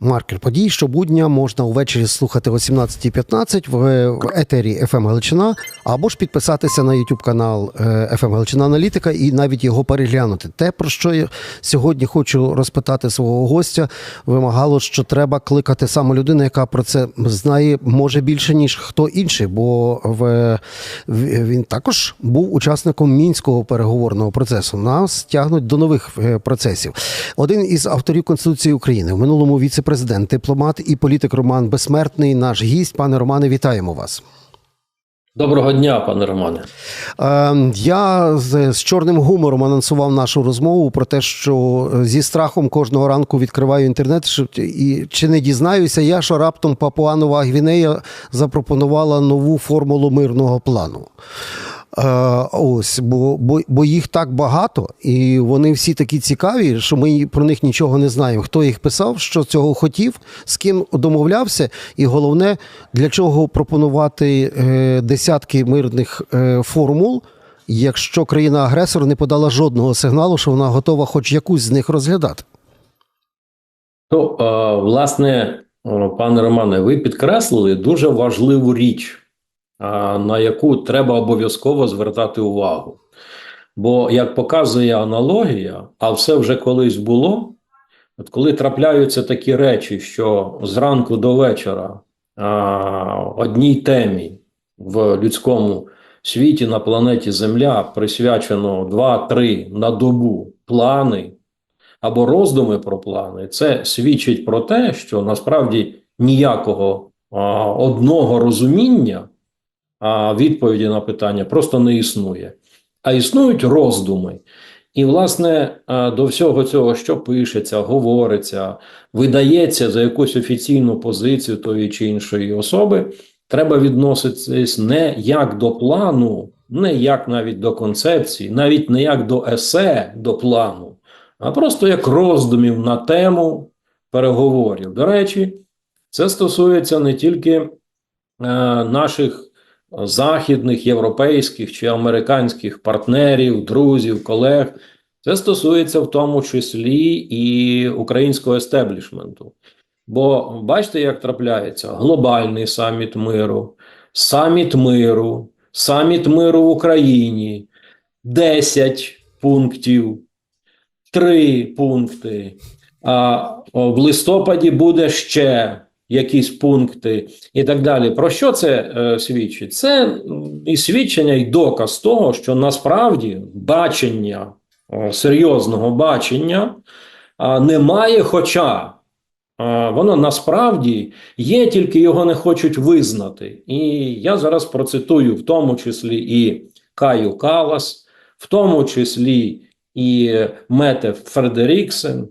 Маркер подій щобудня можна увечері слухати о 17.15 в в етері FM Галичина, або ж підписатися на YouTube канал е, FM Галичина Аналітика і навіть його переглянути. Те, про що я сьогодні хочу розпитати свого гостя, вимагало, що треба кликати саме людину, яка про це знає може більше ніж хто інший, бо в, він також був учасником мінського переговорного процесу. Нас тягнуть до нових е, процесів. Один із авторів Конституції України в минулому віце-президент, дипломат і політик Роман Безсмертний. Наш гість, пане Романе, вітаємо вас. Доброго дня, пане Романе. Е, Я з, з чорним гумором анонсував нашу розмову про те, що е, зі страхом кожного ранку відкриваю інтернет. що- І чи не дізнаюся я, що раптом Папуанова Гвінея запропонувала нову формулу мирного плану. Е, ось, бо, бо, бо їх так багато, і вони всі такі цікаві, що ми про них нічого не знаємо. Хто їх писав, що цього хотів, з ким домовлявся, і головне, для чого пропонувати е, десятки мирних е, формул, якщо країна-агресор не подала жодного сигналу, що вона готова хоч якусь з них розглядати. Ну, власне, пане Романе, ви підкреслили дуже важливу річ, на яку треба обов'язково звертати увагу. Бо, як показує аналогія, а все вже колись було, от коли трапляються такі речі, що зранку до вечора е, одній темі в людському світі на планеті Земля присвячено 2-3 на добу плани або роздуми про плани, це свідчить про те, що насправді ніякого а, одного розуміння а, відповіді на питання просто не існує, а існують роздуми. І, власне, до всього цього, що пишеться, говориться, видається за якусь офіційну позицію тої чи іншої особи, треба відноситись не як до плану, не як навіть до концепції, навіть не як до есе до плану, а просто як роздумів на тему переговорів. До речі, це стосується не тільки е, наших західних, європейських чи американських партнерів, друзів, колег. Це стосується в тому числі і українського естеблішменту. Бо бачите, як трапляється глобальний саміт миру, саміт миру, саміт миру в Україні, 10 пунктів, 3 пункти. А в листопаді буде ще якісь пункти і так далі. Про що це е, свідчить? Це і свідчення, і доказ того, що насправді бачення, е, серйозного бачення а, немає, хоча а, воно насправді є, тільки його не хочуть визнати. І я зараз процитую в тому числі і Каю Калас, в тому числі і Мете Фредеріксен,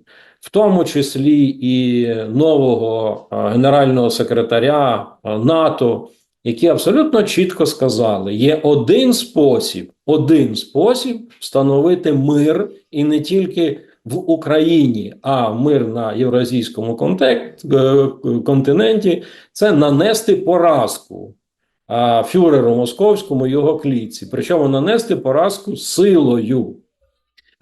в тому числі і нового генерального секретаря НАТО, які абсолютно чітко сказали: є один спосіб, один спосіб встановити мир і не тільки в Україні, а мир на євразійському е, континенті це нанести поразку фюреру московському його клітці. Причому нанести поразку силою.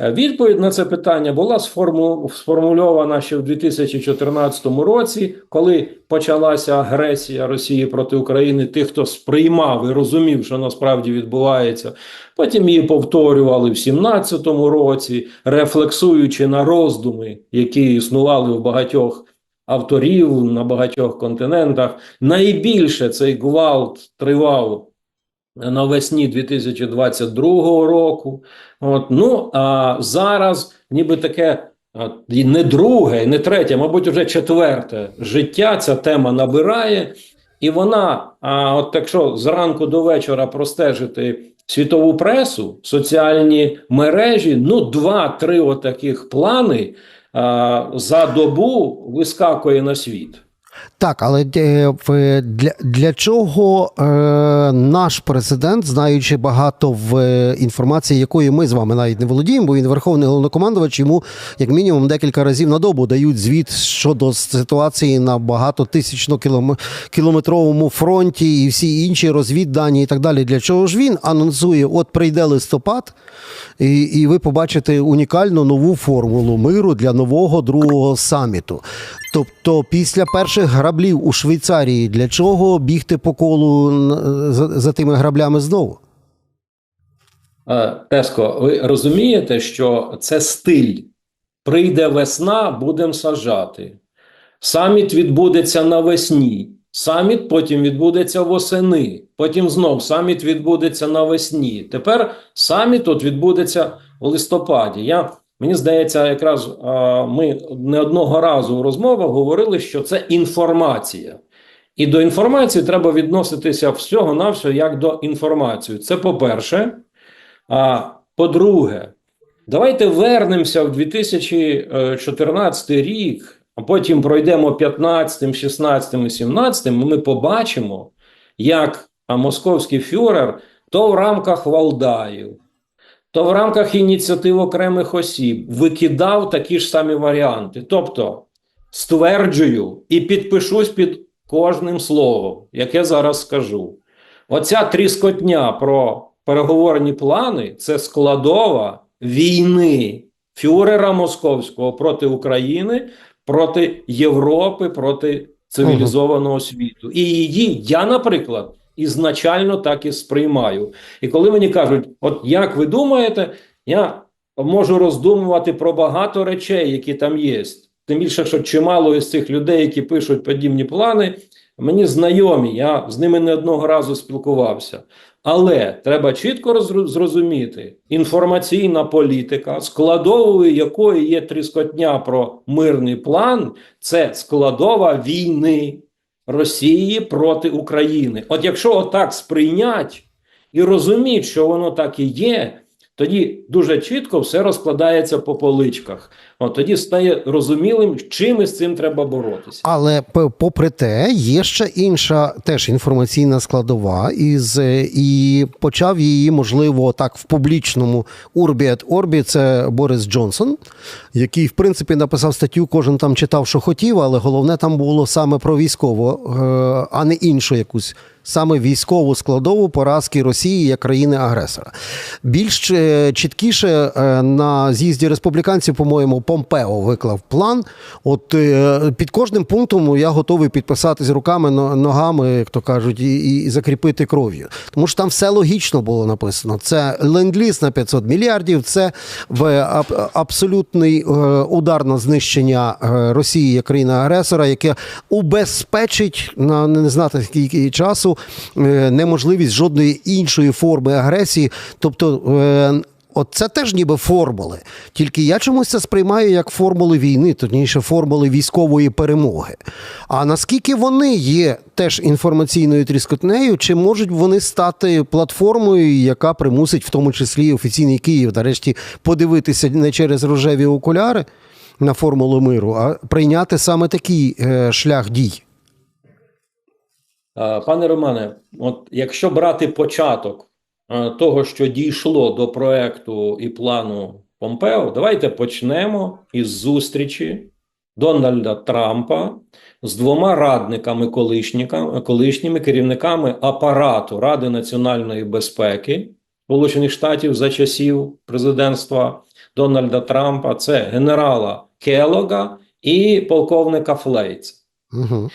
Е, Відповідь на це питання була сформу- сформульована ще в 2014 році, коли почалася агресія Росії проти України, тих, хто сприймав і розумів, що насправді відбувається. Потім її повторювали в 2017 році, рефлексуючи на роздуми, які існували у багатьох авторів на багатьох континентах. Найбільше цей гвалт тривав навесні 2022 року. От, ну а зараз ніби таке і не друге, не третє, мабуть, вже четверте життя ця тема набирає, і вона, а, от якщо зранку до вечора простежити світову пресу, соціальні мережі, ну, два-три отаких плани а, за добу вискакує на світ. Так, але е, для, для чого е, наш президент, знаючи багато в е, інформації, якою ми з вами навіть не володіємо, бо він верховний головнокомандувач, йому як мінімум декілька разів на добу дають звіт щодо ситуації на багатотисячно-кілометровому фронті і всі інші розвіддані і так далі. Для чого ж він анонсує? От прийде листопад, і, і ви побачите унікальну нову формулу миру для нового другого саміту. Тобто, після перших граблів у Швейцарії для чого бігти по колу за, за тими граблями знову? Е, Теско, ви розумієте, що це стиль. Прийде весна, будемо саджати. Саміт відбудеться навесні. Саміт потім відбудеться восени. Потім знов саміт відбудеться навесні. Тепер саміт от відбудеться у листопаді. Я, мені здається, якраз ми не одного разу у розмовах говорили, що це інформація. І до інформації треба відноситися всього-навсього як до інформації. Це по-перше. А по-друге, давайте вернемося в 2014 рік, а потім пройдемо 15, 16, 17, і ми побачимо, як московський фюрер то в рамках Валдаїв, то в рамках ініціатив окремих осіб викидав такі ж самі варіанти. Тобто, стверджую і підпишусь під кожним словом, яке зараз скажу. Оця тріскотня про переговорні плани це складова війни фюрера московського проти України, проти Європи, проти цивілізованого світу. І її я, наприклад, ізначально так і сприймаю. І коли мені кажуть, от як ви думаєте, я можу роздумувати про багато речей, які там є. Тим більше, що чимало із цих людей, які пишуть подібні плани, мені знайомі, я з ними не одного разу спілкувався. Але треба чітко зрозуміти, інформаційна політика, складовою якої є тріскотня про мирний план, це складова війни Росії проти України. От якщо отак сприйнять і розуміють, що воно так і є, тоді дуже чітко все розкладається по поличках. От тоді стає розумілим, чим із цим треба боротися. Але попри те, є ще інша теж інформаційна складова, із, е, і почав її, можливо, так в публічному урбі орбі. Це Борис Джонсон, який, в принципі, написав статтю, кожен там читав, що хотів, але головне там було саме про військово, е, а не іншу якусь. Саме військову складову поразки Росії як країни-агресора. Більш е, чіткіше на з'їзді республіканців, по-моєму, Помпео виклав план. От е, під кожним пунктом я готовий підписатись руками, ногами, як то кажуть, і, і закріпити кров'ю. Тому що там все логічно було написано. Це ленд-ліз на 500 мільярдів, це в абсолютний е, удар на знищення е, Росії як країни-агресора, яке убезпечить на не знати скільки часу неможливість жодної іншої форми агресії. Тобто. От це теж ніби формули. Тільки я чомусь це сприймаю як формули війни, точніше, формули військової перемоги. А наскільки вони є теж інформаційною тріскотнею, чи можуть вони стати платформою, яка примусить в тому числі офіційний Київ, нарешті, подивитися не через рожеві окуляри на формулу миру, а прийняти саме такий е, шлях дій? Е, Пане Романе, от якщо брати початок того, що дійшло до проекту і плану Помпео, давайте почнемо із зустрічі Дональда Трампа з двома радниками колишніми керівниками апарату Ради національної безпеки Сполучених Штатів за часів президентства Дональда Трампа. Це генерала Келога і полковника Флейца. Угу.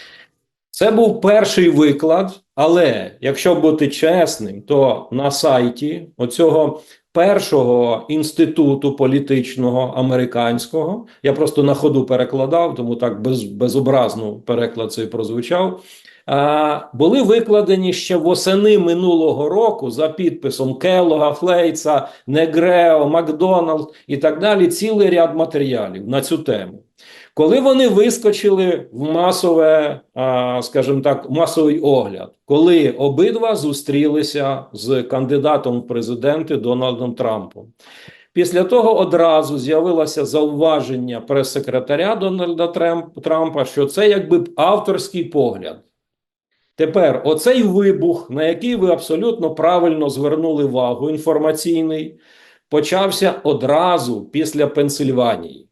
Це був перший виклад, але якщо бути чесним, то на сайті оцього першого інституту політичного американського, я просто на ходу перекладав, тому так без, безобразно переклад цей прозвучав. Були викладені ще восени минулого року за підписом Келлога, Флейца, Негрео, Макдоналд і так далі. Цілий ряд матеріалів на цю тему. Коли вони вискочили в масове, скажімо так, масовий огляд, коли обидва зустрілися з кандидатом в президенти Дональдом Трампом. Після того одразу з'явилося зауваження прес-секретаря Дональда Трампа, що це якби авторський погляд. Тепер оцей вибух, на який ви абсолютно правильно звернули увагу, інформаційний, почався одразу після Пенсильванії.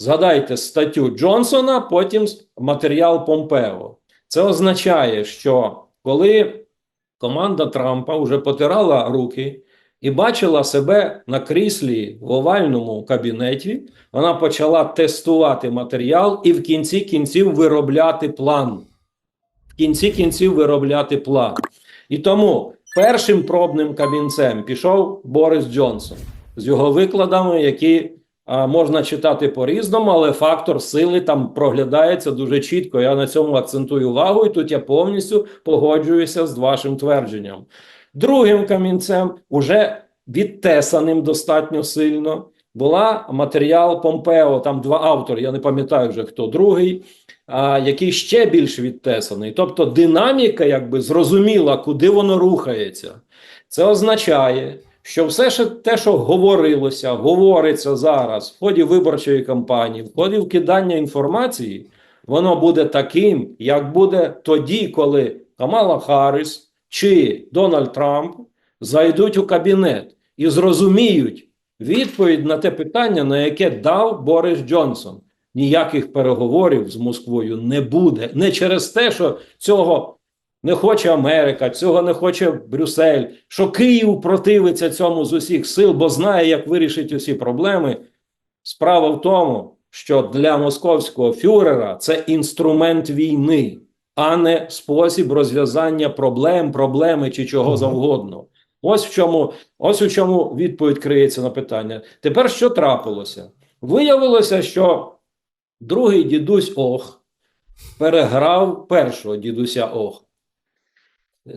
Згадайте статтю Джонсона, потім матеріал Помпео. Це означає, що коли команда Трампа вже потирала руки і бачила себе на кріслі в овальному кабінеті. Вона почала тестувати матеріал і в кінці кінців виробляти план. В кінці кінців виробляти план. І тому першим пробним камінцем пішов Борис Джонсон з його викладами, які можна читати по-різному, але фактор сили там проглядається дуже чітко. Я на цьому акцентую увагу, і тут я повністю погоджуюся з вашим твердженням. Другим камінцем, уже відтесаним достатньо сильно, була матеріал Помпео. Там два автори, я не пам'ятаю вже хто другий, а, який ще більш відтесаний. Тобто динаміка, якби зрозуміла, куди воно рухається. Це означає, що все ще те, що говорилося, говориться зараз в ході виборчої кампанії, в ході вкидання інформації, воно буде таким, як буде тоді, коли Камала Харріс чи Дональд Трамп зайдуть у кабінет і зрозуміють відповідь на те питання, на яке дав Борис Джонсон. Ніяких переговорів з Москвою не буде. Не через те, що цього не хоче Америка, цього не хоче Брюссель, що Київ противиться цьому з усіх сил, бо знає, як вирішить усі проблеми. Справа в тому, що для московського фюрера це інструмент війни, а не спосіб розв'язання проблем, проблеми чи чого завгодно. Ось в чому, ось у чому відповідь криється на питання. Тепер що трапилося? Виявилося, що другий дідусь Ох переграв першого дідуся Ох.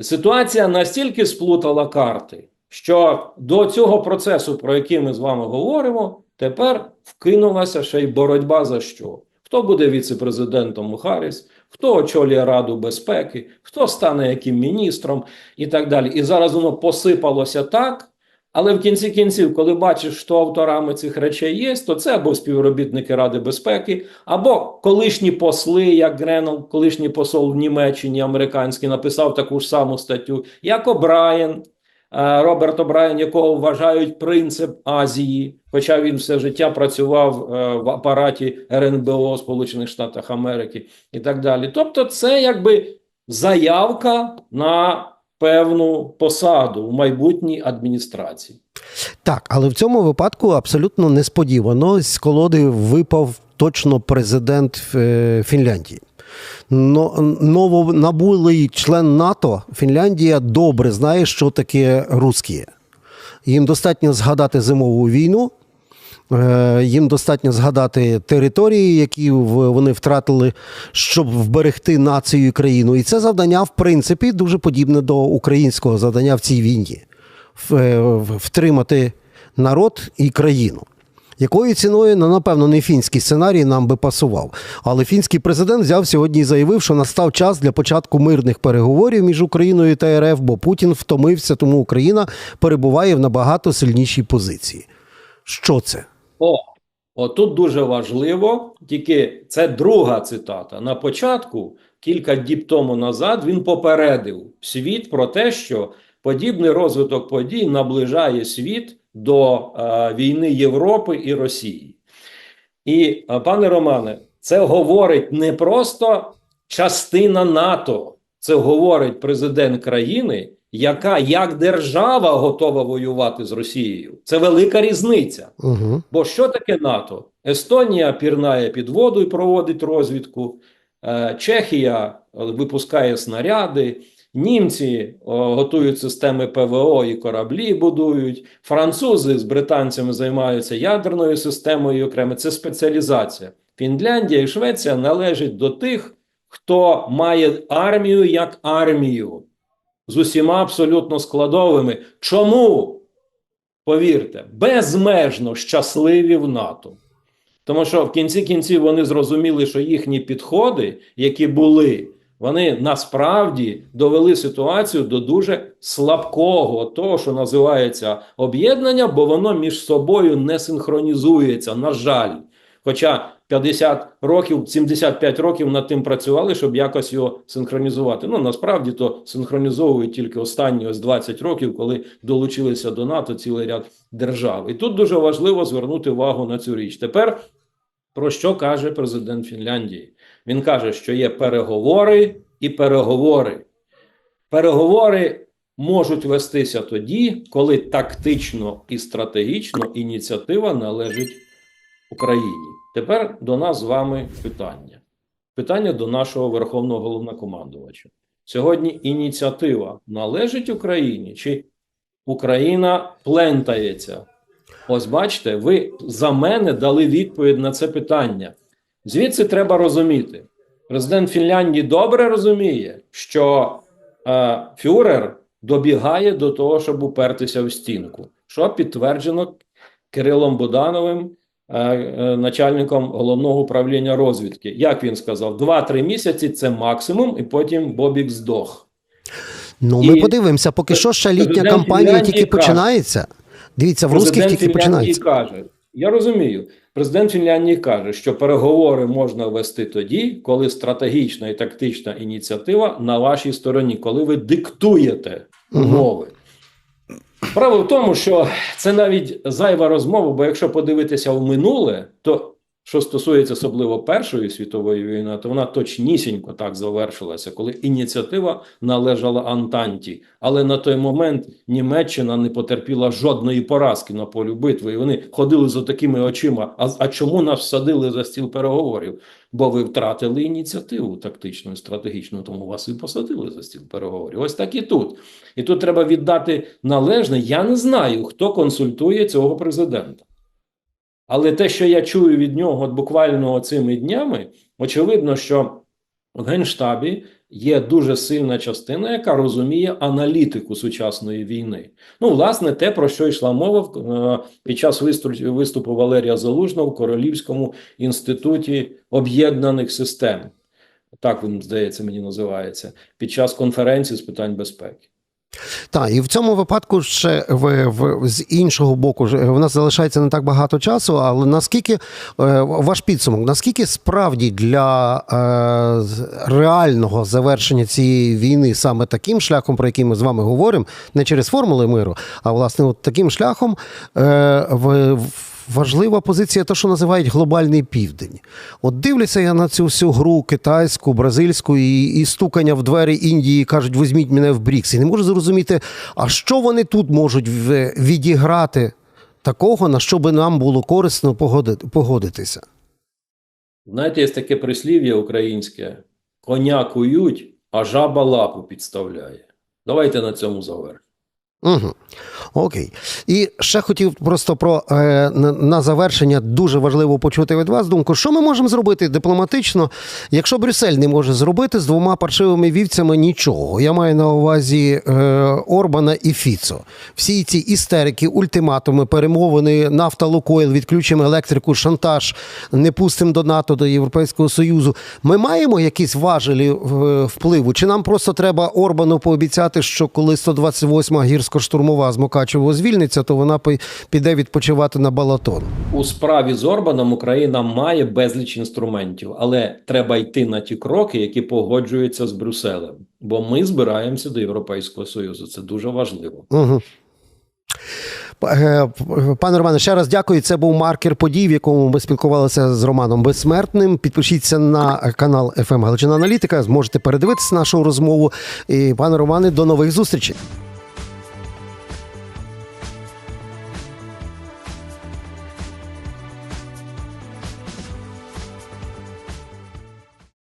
Ситуація настільки сплутала карти, що до цього процесу, про який ми з вами говоримо, тепер вкинулася ще й боротьба за що? Хто буде віце-президентом Харріс, хто очолює Раду безпеки, хто стане яким міністром і так далі. І зараз воно посипалося так. Але в кінці кінців, коли бачиш, що авторами цих речей є, то це або співробітники Ради безпеки, або колишні посли, як Гренел, колишній посол в Німеччині американський, написав таку ж саму статтю, як О'Брайен, е, Роберт О'Брайен, якого вважають принцип Азії, хоча він все життя працював е, в апараті РНБО Сполучених Штатів Америки і так далі. Тобто, це якби заявка на певну посаду в майбутній адміністрації. Так, але в цьому випадку абсолютно несподівано з колоди випав точно президент е, Фінляндії. Новонабулий член НАТО Фінляндія добре знає, що таке русські. Їм достатньо згадати зимову війну, їм достатньо згадати території, які вони втратили, щоб вберегти націю і країну. І це завдання, в принципі, дуже подібне до українського завдання в цій війні е, втримати народ і країну. Якою ціною, ну, напевно, не фінський сценарій нам би пасував. Але фінський президент взяв сьогодні і заявив, що настав час для початку мирних переговорів між Україною та РФ, бо Путін втомився, тому Україна перебуває в набагато сильнішій позиції. Що це? О, отут дуже важливо, тільки це друга цитата. На початку, кілька діб тому назад, він попередив світ про те, що подібний розвиток подій наближає світ до е, війни Європи і Росії. І, е, пане Романе, це говорить не просто частина НАТО, це говорить президент країни, яка як держава готова воювати з Росією. Це велика різниця. Угу. Бо що таке НАТО? Естонія пірнає під воду і проводить розвідку, е, Чехія е, випускає снаряди, німці о, готують системи ПВО і кораблі будують, французи з британцями займаються ядерною системою окремо. Це спеціалізація. Фінляндія і Швеція належать до тих, хто має армію як армію з усіма абсолютно складовими. Чому? повірте, безмежно щасливі в НАТО. Тому що в кінці кінців вони зрозуміли, що їхні підходи, які були, вони насправді довели ситуацію до дуже слабкого, того, що називається об'єднання, бо воно між собою не синхронізується, на жаль. Хоча 50 років, 75 років над тим працювали, щоб якось його синхронізувати. Ну насправді то синхронізовують тільки останні ось 20 років, коли долучилися до НАТО цілий ряд держав. І тут дуже важливо звернути увагу на цю річ. Тепер про що каже президент Фінляндії? Він каже, що є переговори і переговори. Переговори можуть вестися тоді, коли тактично і стратегічно ініціатива належить Україні. Тепер до нас з вами питання. Питання до нашого верховного головнокомандувача. Сьогодні ініціатива належить Україні чи Україна плентається? Ось бачите, ви за мене дали відповідь на це питання. Звідси треба розуміти. Президент Фінляндії добре розуміє, що е, фюрер добігає до того, щоб упертися в стінку, що підтверджено Кирилом Будановим, е, начальником головного управління розвідки. Як він сказав, 2-3 місяці це максимум, і потім Бобік здох. Ну, ми І подивимося, поки що ще літня кампанія Фінляндії тільки каже- починається. Дивіться, в русських тільки Фінляндії починається. каже: я розумію, президент Фінляндії каже, що переговори можна вести тоді, коли стратегічна і тактична ініціатива на вашій стороні, коли ви диктуєте умови. Справа в тому, що це навіть зайва розмова, бо якщо подивитися в минуле, то що стосується особливо Першої світової війни, то вона точнісінько так завершилася, коли ініціатива належала Антанті. Але на той момент Німеччина не потерпіла жодної поразки на полі битви. І вони ходили з такими очима. А, а чому нас всадили за стіл переговорів? Бо ви втратили ініціативу тактичну і стратегічну, тому вас і посадили за стіл переговорів. Ось так і тут. І тут треба віддати належне. Я не знаю, хто консультує цього президента. Але те, що я чую від нього буквально цими днями, очевидно, що в Генштабі є дуже сильна частина, яка розуміє аналітику сучасної війни. Ну, власне, те, про що йшла мова е, під час виступу Валерія Залужного в Королівському інституті об'єднаних систем. Так він, здається, мені називається, під час конференції з питань безпеки. Так, і в цьому випадку ще в, в, з іншого боку, ж, в нас залишається не так багато часу, але наскільки е, ваш підсумок, наскільки справді для е, реального завершення цієї війни саме таким шляхом, про який ми з вами говоримо, не через формули миру, а власне от таким шляхом е, в- важлива позиція, те, що називають глобальний південь. От дивлюся я на цю всю гру китайську, бразильську і, і стукання в двері Індії, кажуть, візьміть мене в Брікс. І не можу зрозуміти, а що вони тут можуть відіграти такого, на що би нам було корисно погодитися. Знаєте, є таке прислів'я українське: коня кують, а жаба лапу підставляє. Давайте на цьому завершимо. Угу. Окей. І ще хотів просто про е, на, завершення дуже важливо почути від вас думку, що ми можемо зробити дипломатично, якщо Брюссель не може зробити з двома паршивими вівцями нічого. Я маю на увазі е, Орбана і Фіцо. Всі ці істерики, ультиматуми, перемовини, нафта Лукойл, відключимо електрику, шантаж, не пустимо до НАТО, до Європейського Союзу. Ми маємо якісь важелі е, впливу? Чи нам просто треба Орбану пообіцяти, що коли 128-ма гірсько-штурмова з Мукачево звільниться, то вона піде відпочивати на Балатон? У справі з Орбаном Україна має безліч інструментів, але треба йти на ті кроки, які погоджуються з Брюсселем. Бо ми збираємося до Європейського Союзу. Це дуже важливо. Угу. Пане Романе, ще раз дякую. Це був маркер подій, в якому ми спілкувалися з Романом Безсмертним. Підпишіться на канал «ФМ Галичина Аналітика. Зможете передивитися нашу розмову. І пане Романе, до нових зустрічей.